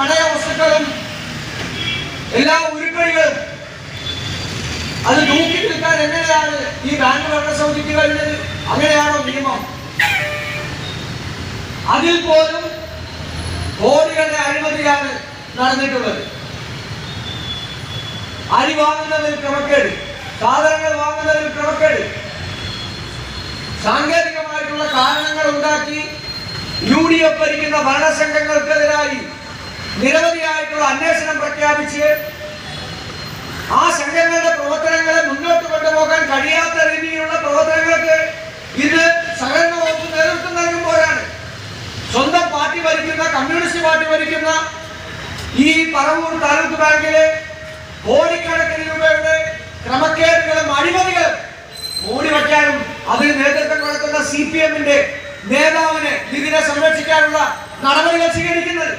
പണയ വസ്തുക്കളും എല്ലാ ഉരുപ്പടികളും അത് തൂക്കി നിൽക്കാൻ എങ്ങനെയാണ് ഈ ബാങ്ക് ഭരണസമിതിക്ക് കഴിഞ്ഞത്? അങ്ങനെയാണോ നിയമം? അതിൽ പോലും കോടികളുടെ അഴിമതിയാണ് നടന്നിട്ടുള്ളത്. അരി വാങ്ങുന്നതിൽ ക്രമക്കേട് സാധനങ്ങൾ വാങ്ങുന്നതിൽ ക്രമക്കേട്. സാങ്കേതികമായിട്ടുള്ള കാരണങ്ങൾ ഉണ്ടാക്കി യു ഡി എഫ് ഭരിക്കുന്ന ഭരണസംഘങ്ങൾക്കെതിരായി നിരവധിയായിട്ടുള്ള അന്വേഷണം പ്രഖ്യാപിച്ച് ആ സംഘങ്ങളുടെ പ്രവർത്തനങ്ങളെ മുന്നോട്ട് കൊണ്ടുപോകാൻ കഴിയാത്ത രീതിയിലുള്ള പ്രവർത്തനങ്ങൾക്ക് ഇത് സഹകരണ വകുപ്പ് നേതൃത്വം നൽകുമ്പോഴാണ്. സ്വന്തം പാർട്ടി ഭരിക്കുന്ന കമ്മ്യൂണിസ്റ്റ് പാർട്ടി ഭരിക്കുന്ന ഈ പറവൂർ താലൂക്ക് ബാങ്കിലെ കോടിക്കണക്കിന് രൂപയുടെ ക്രമക്കേടുകളും അഴിമതികളും മൂടി വയ്ക്കാനും അതിന് നേതൃത്വം കൊടുക്കുന്ന സി പി എമ്മിന്റെ നേതാവിനെ ഇതിനെ സംരക്ഷിക്കാനുള്ള നടപടികൾ സ്വീകരിക്കുന്നത്.